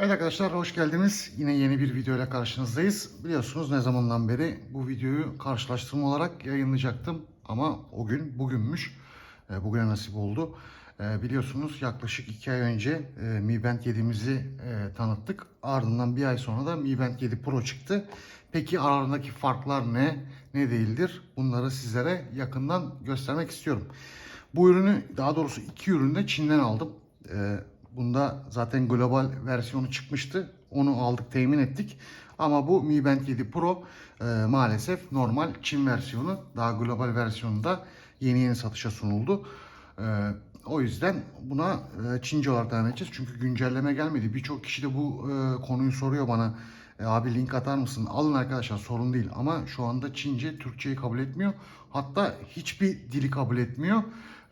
Evet arkadaşlar hoş geldiniz. Yine yeni bir video ile karşınızdayız. Biliyorsunuz ne zamandan beri bu videoyu karşılaştırma olarak yayınlayacaktım. Ama o gün bugünmüş. E, Bugüne nasip oldu. E, Biliyorsunuz yaklaşık 2 ay önce e, Mi Band 7'mizi e, tanıttık. Ardından bir ay sonra da Mi Band 7 Pro çıktı. Peki aralarındaki farklar ne, ne değildir? Bunları sizlere yakından göstermek istiyorum. Bu ürünü daha doğrusu iki ürünü de Çin'den aldım. Bunda zaten global versiyonu çıkmıştı. Onu aldık, temin ettik. Ama bu Mi Band 7 Pro e, maalesef normal Çin versiyonu. Daha global versiyonunda yeni yeni satışa sunuldu. E, o yüzden buna e, Çince olarak devam edeceğiz. Çünkü güncelleme gelmedi. Birçok kişi de bu e, konuyu soruyor bana. E, abi link atar mısın? Alın arkadaşlar sorun değil. Ama şu anda Çince Türkçeyi kabul etmiyor. Hatta hiçbir dili kabul etmiyor.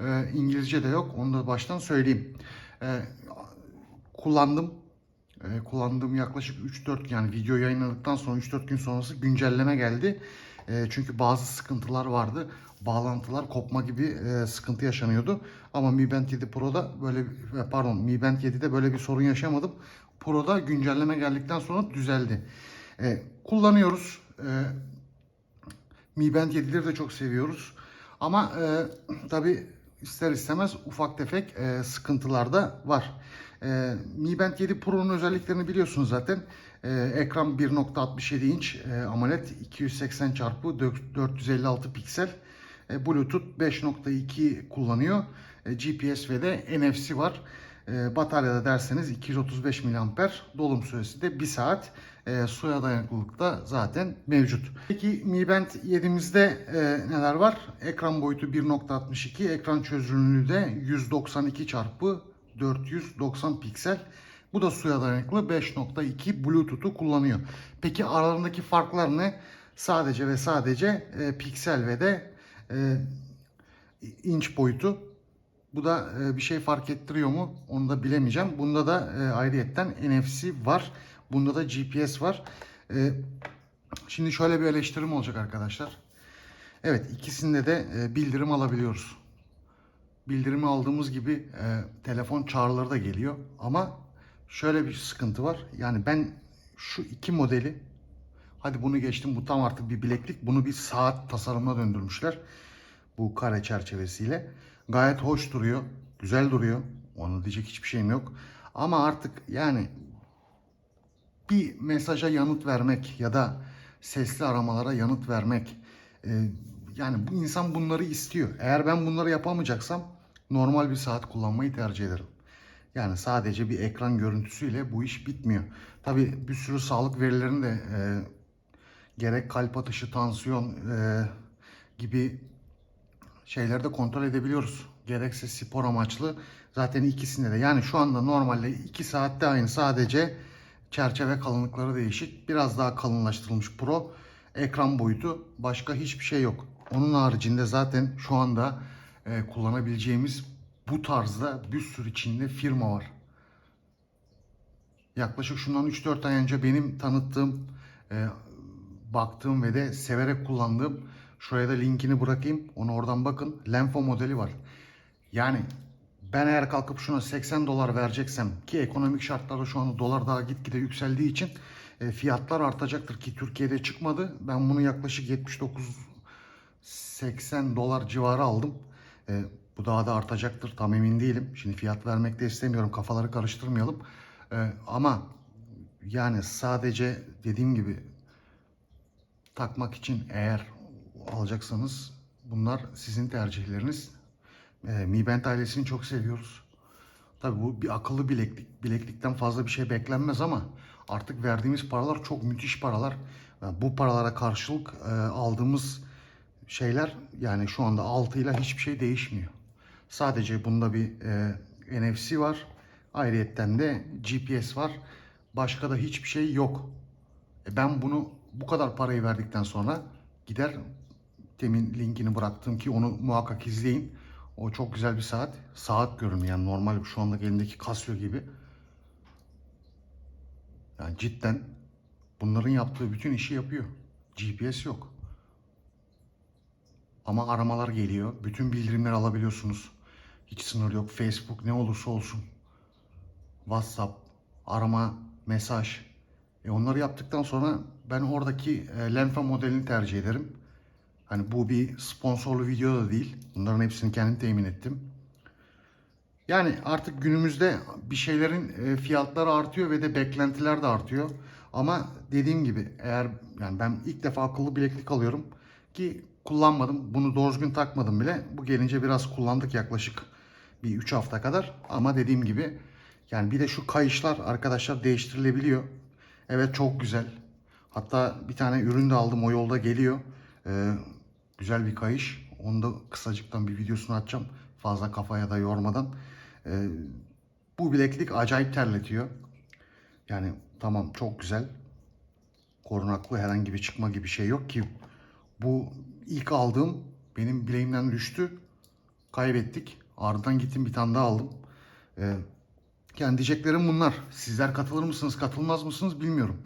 E, İngilizce de yok. Onu da baştan söyleyeyim. E, kullandım. E, kullandığım yaklaşık 3-4 yani video yayınladıktan sonra 3-4 gün sonrası güncelleme geldi. E, çünkü bazı sıkıntılar vardı. Bağlantılar kopma gibi e, sıkıntı yaşanıyordu. Ama Mi Band 7 Pro'da böyle e, pardon Mi Band 7'de böyle bir sorun yaşamadım. Pro'da güncelleme geldikten sonra düzeldi. E, kullanıyoruz. E, Mi Band 7'leri de çok seviyoruz. Ama e, tabi ister istemez ufak tefek e, sıkıntılar da var. E, Mi Band 7 Pro'nun özelliklerini biliyorsunuz zaten. E, ekran 1.67 inç e, AMOLED 280 x 456 piksel. E, Bluetooth 5.2 kullanıyor. E, GPS ve de NFC var. E, bataryada derseniz 235 mAh, dolum süresi de 1 saat. E, suya dayanıklılık da zaten mevcut. Peki Mi Band 7'imizde e, neler var? Ekran boyutu 1.62, ekran çözünürlüğü de 192 çarpı 490 piksel. Bu da suya dayanıklı 5.2 Bluetooth'u kullanıyor. Peki aralarındaki farklar ne? Sadece ve sadece e, piksel ve de e, inç boyutu. Bu da e, bir şey fark ettiriyor mu? Onu da bilemeyeceğim. Bunda da e, ayrıyetten NFC var. Bunda da GPS var. E, şimdi şöyle bir eleştirim olacak arkadaşlar. Evet ikisinde de e, bildirim alabiliyoruz. Bildirimi aldığımız gibi e, telefon çağrıları da geliyor. Ama şöyle bir sıkıntı var. Yani ben şu iki modeli hadi bunu geçtim bu tam artık bir bileklik. Bunu bir saat tasarımına döndürmüşler. Bu kare çerçevesiyle. Gayet hoş duruyor. Güzel duruyor. Onu diyecek hiçbir şeyim yok. Ama artık yani bir mesaja yanıt vermek ya da sesli aramalara yanıt vermek e, yani bu insan bunları istiyor. Eğer ben bunları yapamayacaksam normal bir saat kullanmayı tercih ederim. Yani sadece bir ekran görüntüsüyle bu iş bitmiyor. Tabi bir sürü sağlık verilerini de e, gerek kalp atışı, tansiyon e, gibi şeyleri de kontrol edebiliyoruz. Gerekse spor amaçlı zaten ikisinde de. Yani şu anda normalde 2 saatte aynı sadece çerçeve kalınlıkları değişik. Biraz daha kalınlaştırılmış Pro. Ekran boyutu başka hiçbir şey yok. Onun haricinde zaten şu anda e, kullanabileceğimiz bu tarzda bir sürü Çinli firma var. Yaklaşık şundan 3-4 ay önce benim tanıttığım, e, baktığım ve de severek kullandığım şuraya da linkini bırakayım. Onu oradan bakın. Lenfo modeli var. Yani ben eğer kalkıp şuna 80 dolar vereceksem ki ekonomik şartlarda şu anda dolar daha gitgide yükseldiği için e, fiyatlar artacaktır ki Türkiye'de çıkmadı. Ben bunu yaklaşık 79 80 dolar civarı aldım. E, bu daha da artacaktır tam emin değilim. Şimdi fiyat vermek de istemiyorum kafaları karıştırmayalım. E, ama yani sadece dediğim gibi takmak için eğer alacaksanız bunlar sizin tercihleriniz. E, Mi Band ailesini çok seviyoruz. Tabii bu bir akıllı bileklik. Bileklikten fazla bir şey beklenmez ama artık verdiğimiz paralar çok müthiş paralar. Yani bu paralara karşılık e, aldığımız şeyler yani şu anda altıyla hiçbir şey değişmiyor. Sadece bunda bir e, NFC var. Ayrıyetten de GPS var. Başka da hiçbir şey yok. E, ben bunu bu kadar parayı verdikten sonra gider temin linkini bıraktım ki onu muhakkak izleyin. O çok güzel bir saat. Saat görünüyor yani normal şu andaki elimdeki Casio gibi. Yani cidden bunların yaptığı bütün işi yapıyor. GPS yok. Ama aramalar geliyor. Bütün bildirimleri alabiliyorsunuz. Hiç sınır yok. Facebook ne olursa olsun. WhatsApp, arama mesaj. E onları yaptıktan sonra ben oradaki e, lenfa modelini tercih ederim. Hani bu bir sponsorlu video da değil. Bunların hepsini kendim temin ettim. Yani artık günümüzde bir şeylerin e, fiyatları artıyor ve de beklentiler de artıyor. Ama dediğim gibi eğer yani ben ilk defa akıllı bileklik alıyorum ki kullanmadım. Bunu doğru düzgün takmadım bile. Bu gelince biraz kullandık yaklaşık bir 3 hafta kadar. Ama dediğim gibi yani bir de şu kayışlar arkadaşlar değiştirilebiliyor. Evet çok güzel. Hatta bir tane ürün de aldım o yolda geliyor. Ee, güzel bir kayış. Onu da kısacıktan bir videosunu atacağım. Fazla kafaya da yormadan. Ee, bu bileklik acayip terletiyor. Yani tamam çok güzel. Korunaklı herhangi bir çıkma gibi şey yok ki. Bu ilk aldığım benim bileğimden düştü. Kaybettik. Ardından gittim bir tane daha aldım. Ee, yani diyeceklerim bunlar. Sizler katılır mısınız, katılmaz mısınız bilmiyorum.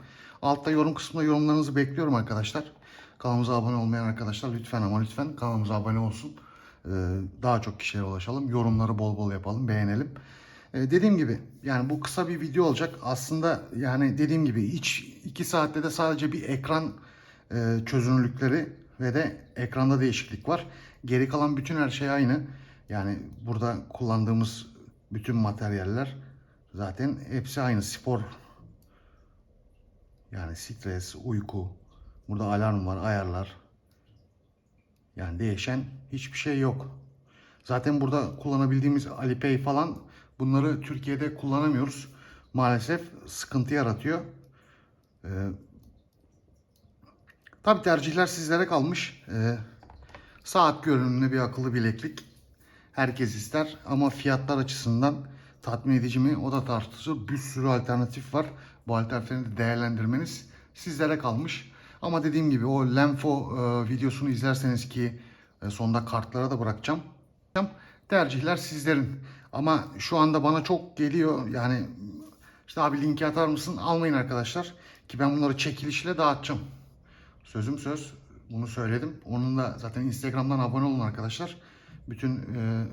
Altta yorum kısmında yorumlarınızı bekliyorum arkadaşlar. Kanalımıza abone olmayan arkadaşlar lütfen ama lütfen kanalımıza abone olsun. Ee, daha çok kişiye ulaşalım. Yorumları bol bol yapalım, beğenelim. Ee, dediğim gibi yani bu kısa bir video olacak. Aslında yani dediğim gibi hiç iki saatte de sadece bir ekran e, çözünürlükleri ve de ekranda değişiklik var. Geri kalan bütün her şey aynı. Yani burada kullandığımız bütün materyaller zaten hepsi aynı. Spor yani stres, uyku. Burada alarm var, ayarlar. Yani değişen hiçbir şey yok. Zaten burada kullanabildiğimiz Alipay falan bunları Türkiye'de kullanamıyoruz. Maalesef sıkıntı yaratıyor. Ee, tabii tercihler sizlere kalmış. Ee, saat görünümlü bir akıllı bileklik. Herkes ister ama fiyatlar açısından tatmin edici mi o da tartışılır. Bir sürü alternatif var. Bu alternatifleri de değerlendirmeniz sizlere kalmış. Ama dediğim gibi o Lenfo e, videosunu izlerseniz ki e, sonunda kartlara da bırakacağım. Tercihler sizlerin. Ama şu anda bana çok geliyor yani işte abi linki atar mısın? Almayın arkadaşlar. Ki ben bunları çekilişle dağıtacağım. Sözüm söz. Bunu söyledim. Onun da zaten Instagram'dan abone olun arkadaşlar. Bütün e,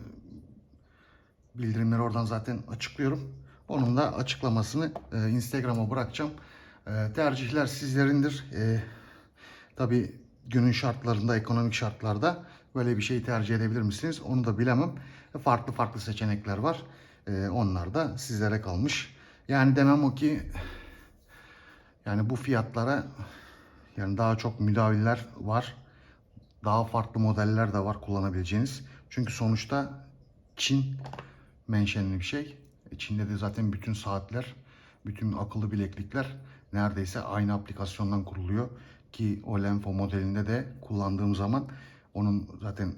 bildirimleri oradan zaten açıklıyorum. Onun da açıklamasını e, Instagram'a bırakacağım. E, tercihler sizlerindir. E, Tabi günün şartlarında, ekonomik şartlarda böyle bir şeyi tercih edebilir misiniz? Onu da bilemem. Farklı farklı seçenekler var. E, onlar da sizlere kalmış. Yani demem o ki yani bu fiyatlara yani daha çok müdaviller var. Daha farklı modeller de var kullanabileceğiniz. Çünkü sonuçta Çin menşenli bir şey. E, Çin'de de zaten bütün saatler, bütün akıllı bileklikler neredeyse aynı aplikasyondan kuruluyor. Ki o Lenfo modelinde de kullandığım zaman onun zaten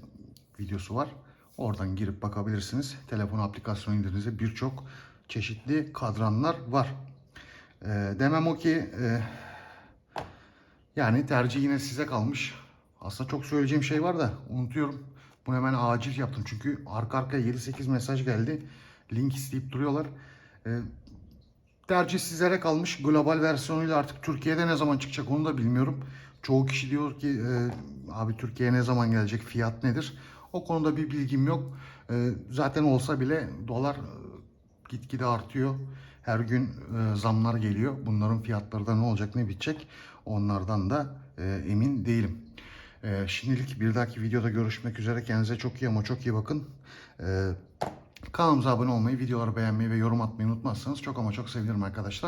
videosu var. Oradan girip bakabilirsiniz. Telefon aplikasyonu indirdiğinizde birçok çeşitli kadranlar var. E, demem o ki e, yani tercih yine size kalmış. Aslında çok söyleyeceğim şey var da unutuyorum. Bunu hemen acil yaptım. Çünkü arka arkaya 7-8 mesaj geldi. Link isteyip duruyorlar. Ee, tercih sizlere kalmış. Global versiyonuyla artık Türkiye'de ne zaman çıkacak onu da bilmiyorum. Çoğu kişi diyor ki e, abi Türkiye'ye ne zaman gelecek fiyat nedir? O konuda bir bilgim yok. E, zaten olsa bile dolar e, gitgide artıyor. Her gün e, zamlar geliyor. Bunların fiyatları da ne olacak ne bitecek onlardan da e, emin değilim. E, şimdilik bir dahaki videoda görüşmek üzere. Kendinize çok iyi ama çok iyi bakın. E, kanalımıza abone olmayı, videoları beğenmeyi ve yorum atmayı unutmazsanız çok ama çok sevinirim arkadaşlar.